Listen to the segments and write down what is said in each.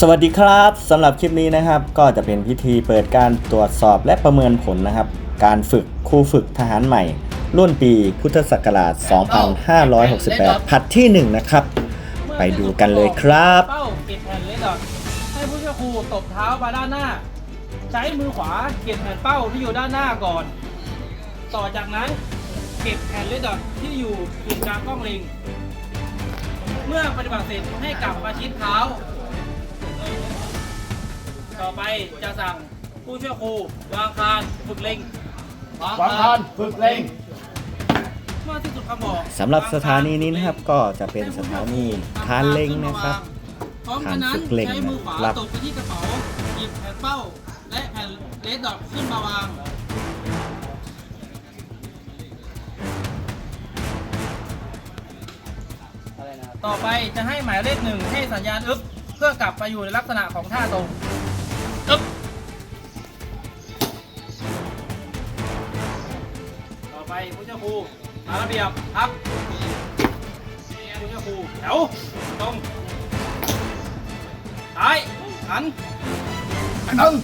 สวัสดีครับสำหรับคลิปนี้นะครับ ก็จะเป็นพิธีเปิดการตรวจสอบและประเมินผลนะครับ การฝึกครูฝึกทหารใหม่ รุ่นปีพุทธศักราช 2568 ผัดที่ 1 นะครับ ไปดูกันเลยครับ เป้าเก็บแผ่นเลดดอทให้ผู้ช่วยครูตบเท้ามาด้านหน้า ใช้มือขวาเก็บแผ่นเป้าที่อยู่ด้านหน้าก่อน ต่อจากนั้นเก็บแผ่นเลดดอทที่อยู่ตรงกลางกล้องเล็งเมื่อปฏิบัติเสร็จให้กลับมาชิดเท้า ต่อไปจะสั่งผู้ช่วยครูวางคานฝึกเล็งวางคานฝึกเล็งเมื่อที่สุดคำบอกสำหรับสถานีนี้นะครับก็จะเป็นสถานีทานเล็งนะครับพร้อมกันนั้นฐานฝึกเล็งใช้มือขวานะครับตบไปที่กระเป๋าหยิบแผ่นเป้า และแผ่นเลดดอทขึ้นมาวางต่อไปจะให้หมายเลขหนึ่งให้สัญญาณอึ๊บเพื่อกลับไปอยู่ในลักษณะของท่าตรง อึ๊บต่อไปผู้เจ้าครูมาระเบียบครับผู้เจ้าครูแถวตรงซ้ายหันหนึ่ง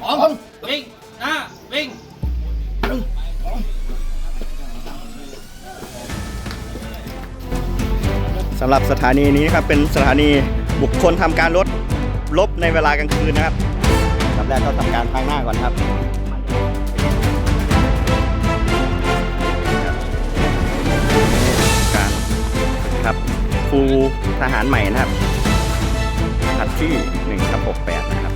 สองวิ่งหน้าวิ่งสำหรับสถานีนี้นะครับเป็นสถานีบุคคลทำการรถ ลบในเวลากลางคืนนะครับลำแรกก็ทำการพางหน้าก่อนครับการครับครูทหารใหม่นะครับผัดที่1ครับ68นะครับ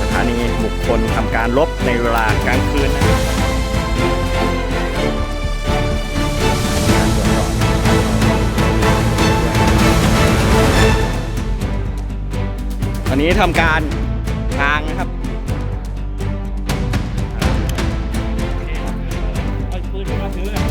สถานีบุคคลทำการลบในเวลากลางคืนนะครับ ตอนนี้ทำการกลางนะครับเอาปืนขึ้นมาถือเลย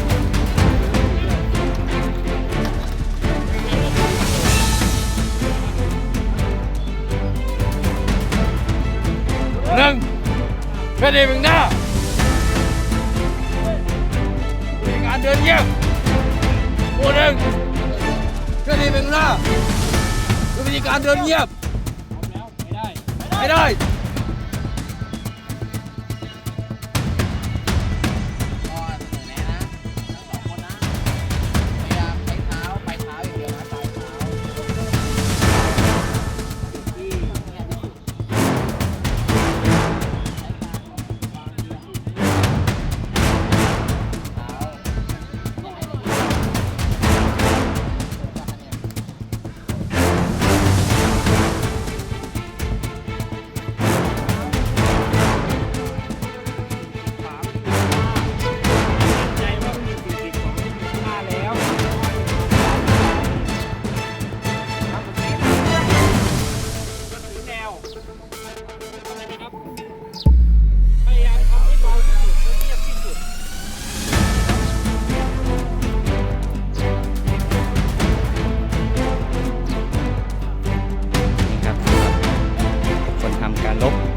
หนึ่งเพื่อนเองหน้ามีการเดินเยี่ยมผู้หนึ่งเพื่อนเองหน้าคือวิธีการเดินเงียบแล้วไม่ ได้ไม่ได้ ค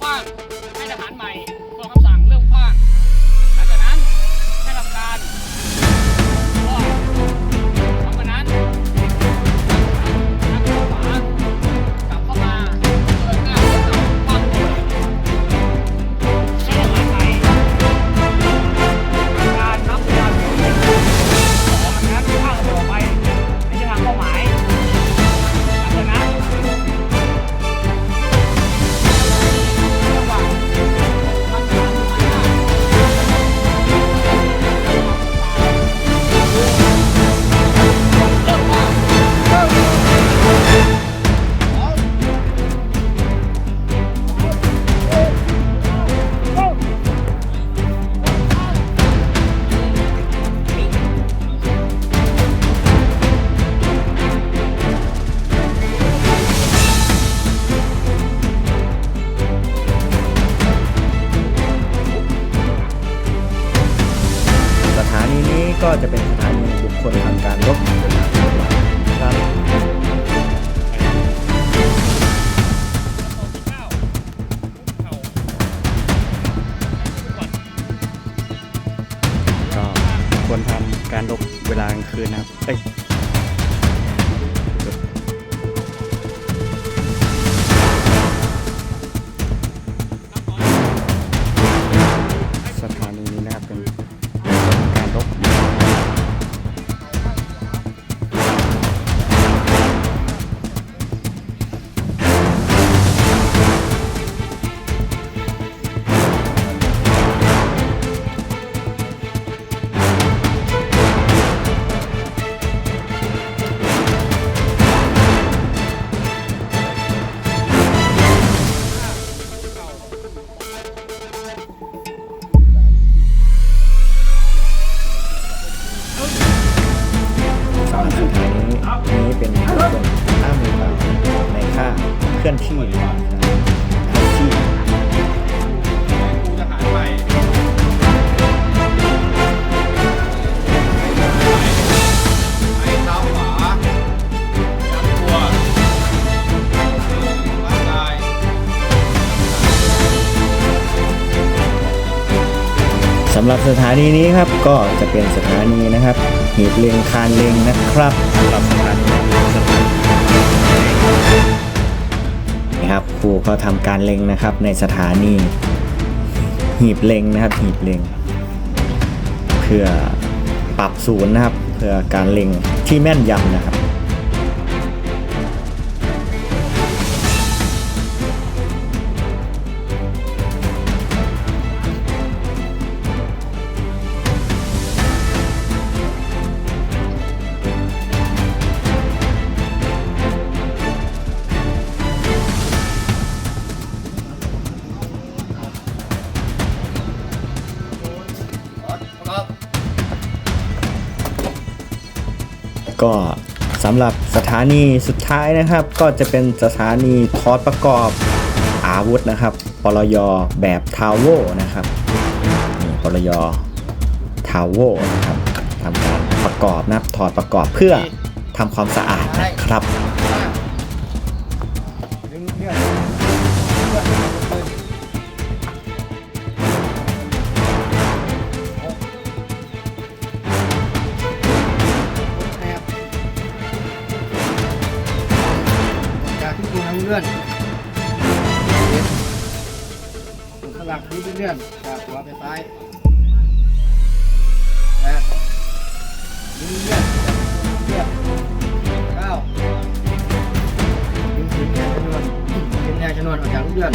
ค ก็จะเป็นสถานีบุคคลทางการรบครับก็ควรทำการรบเวลากลางคืนนะครับเอ้ย นี้นี้เป็นบุคคลห้าหมื่นบาทในค่าเคลื่อนที่ำหรับสถานีนี้ครับก็จะเป็นสถานีนะครับหีบเลงคานเลงนะครับสำหรับสถานีนะครับครูก็ทำการเลงนะครับในสถานี หีบเลงนะครับหีบเลงเพื่อปรับศูนย์นะครับ เพื่อการเลงที่แม่นยำนะครับ ก็สำหรับสถานีสุดท้ายนะครับ ก็จะเป็นสถานีทอดประกอบอาวุธนะครับปลยแบบทาวโวนะครับนี่ปลยทาวโวนะครับทำการประกอบนะถอดประกอบเพื่อทำความสะอาดนะครับ ลื่อนสลักที่เลื่อนจากขวาไปซ้ายนะดึงเลื่อนเลื่อนเก้าดึงถึงแนวชนวนดึงแนวชนวนออกจากลูกเลื่อน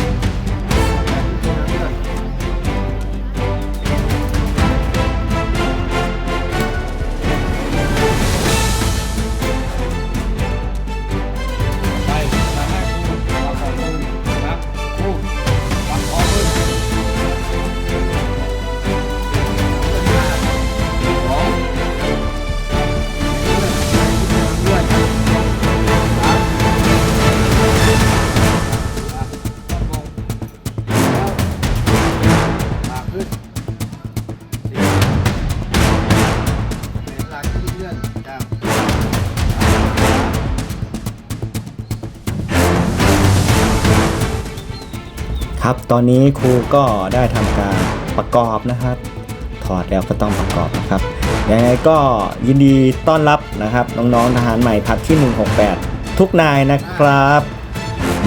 ครับตอนนี้ครูก็ได้ทำการประกอบนะครับ ถอดแล้วก็ต้องประกอบนะครับยังไงก็ยินดีต้อนรับนะครับน้องๆทหารใหม่พัดที่ 168 ทุกนายนะครับ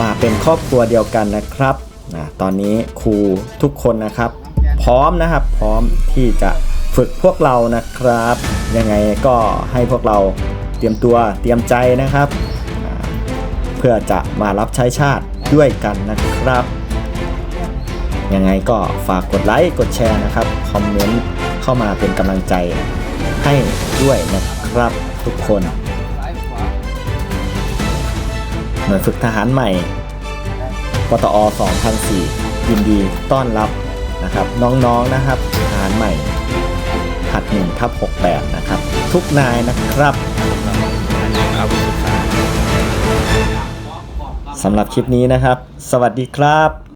มาเป็นครอบครัวเดียวกันนะครับนะตอนนี้ครูทุกคนนะครับ พร้อมนะครับพร้อมที่จะฝึกพวกเรานะครับ ยังไงก็ให้พวกเราเตรียมตัวเตรียมใจนะครับ เพื่อจะมารับใช้ชาติด้วยกันนะครับ ยังไงก็ฝากกดไลค์กดแชร์นะครับคอมเมนต์เข้ามาเป็นกำลังใจให้ด้วยนะครับทุกคนหน่วยฝึกทหารใหม่ปตอ2004 ยินดีต้อนรับนะครับน้องๆนะครับทหารใหม่หัด1ทับ68 นะครับ ทุกนายนะครับสำหรับคลิปนี้นะครับ สวัสดีครับ